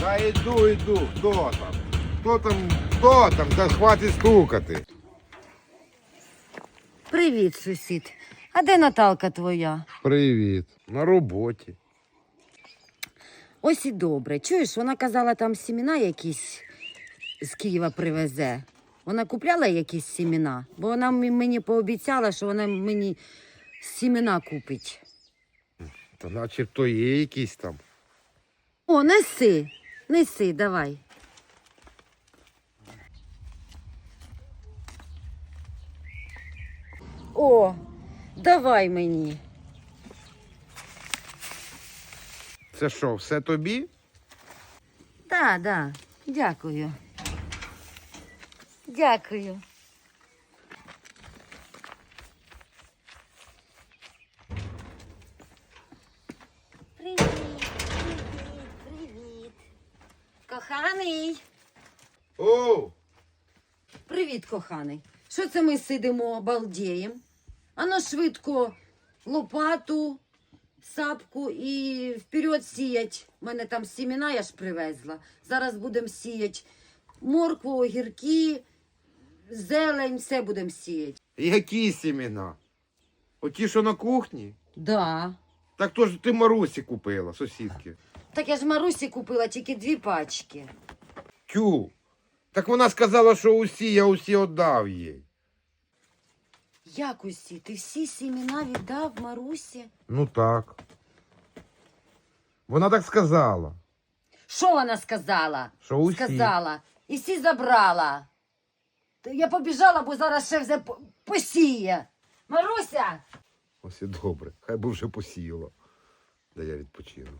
Та йду, йду. Хто там? Хто там? Хто там? Та хватить стукати. Привіт, сусід. А де Наталка твоя? Привіт. На роботі. Ось і добре. Чуєш, вона казала, там сімена якісь з Києва привезе. Вона купляла якісь сімена, бо вона мені пообіцяла, що вона мені сімена купить. Та начебто є якісь там. О, неси, неси, давай. О, давай мені. Це що, все тобі? Да, да, дякую. Дякую. Коханий. О! Привіт, коханий. Що це ми сидимо, балдієм? Ано швидко лопату, сапку і вперед сіять. У мене там сімена я ж привезла. Зараз будемо сіять моркву, огірки, зелень, все будемо сіяти. Які сімена? Оті, що на кухні? Да. Так то ж ти Марусі купила, сусідки. Так я ж Марусі купила тільки дві пачки. Тю. Так вона сказала, що усі, я усі віддав їй. Як усі? Ти всі сімена віддав Марусі? Ну так. Вона так сказала. Що вона сказала? Що усі. Сказала. І всі забрала. Я побіжала, бо зараз ще все по- посіє. Маруся! Ось і добре. Хай би вже посіяла. Да я відпочину.